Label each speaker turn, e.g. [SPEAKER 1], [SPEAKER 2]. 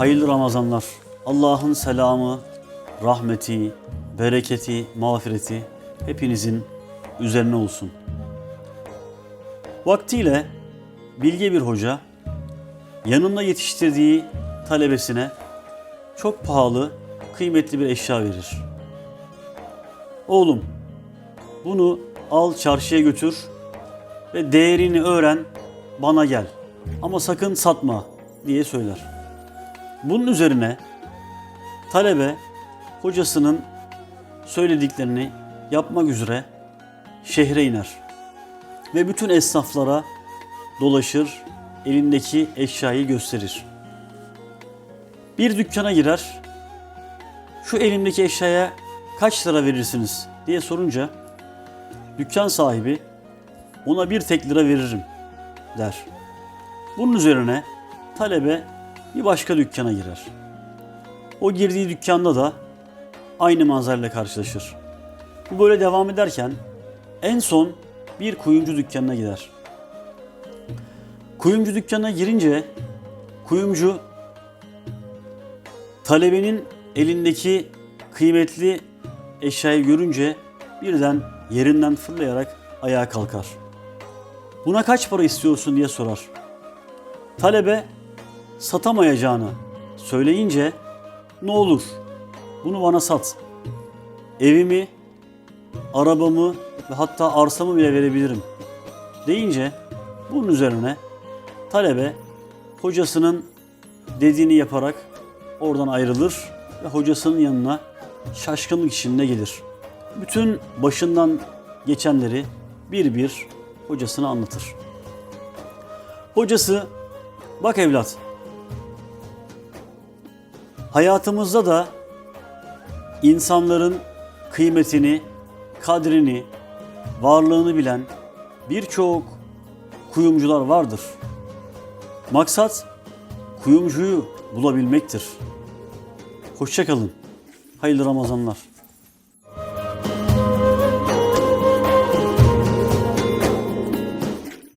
[SPEAKER 1] Hayırlı Ramazanlar. Allah'ın selamı, rahmeti, bereketi, mağfireti hepinizin üzerine olsun. Vaktiyle bilge bir hoca yanında yetiştirdiği talebesine çok pahalı, kıymetli bir eşya verir. Oğlum, bunu al çarşıya götür ve değerini öğren, bana gel. Ama sakın satma diye söyler. Bunun üzerine talebe hocasının söylediklerini yapmak üzere şehre iner. Ve bütün esnaflara dolaşır, elindeki eşyayı gösterir. Bir dükkana girer, şu elimdeki eşyaya kaç lira verirsiniz diye sorunca dükkan sahibi ona bir tek lira veririm der. Bunun üzerine talebe bir başka dükkana girer. O girdiği dükkanda da aynı manzarayla karşılaşır. Bu böyle devam ederken en son bir kuyumcu dükkanına gider. Kuyumcu dükkanına girince kuyumcu talebenin elindeki kıymetli eşyayı görünce birden yerinden fırlayarak ayağa kalkar. Buna kaç para istiyorsun diye sorar. Talebe satamayacağını söyleyince ne olur bunu bana sat. Evimi, arabamı ve hatta arsamı bile verebilirim deyince bunun üzerine talebe hocasının dediğini yaparak oradan ayrılır ve hocasının yanına şaşkınlık içinde gelir. Bütün başından geçenleri bir bir hocasına anlatır. Hocası bak evlat hayatımızda da insanların kıymetini, kadrini, varlığını bilen birçok kuyumcular vardır. Maksat kuyumcuyu bulabilmektir. Hoşçakalın. Hayırlı Ramazanlar.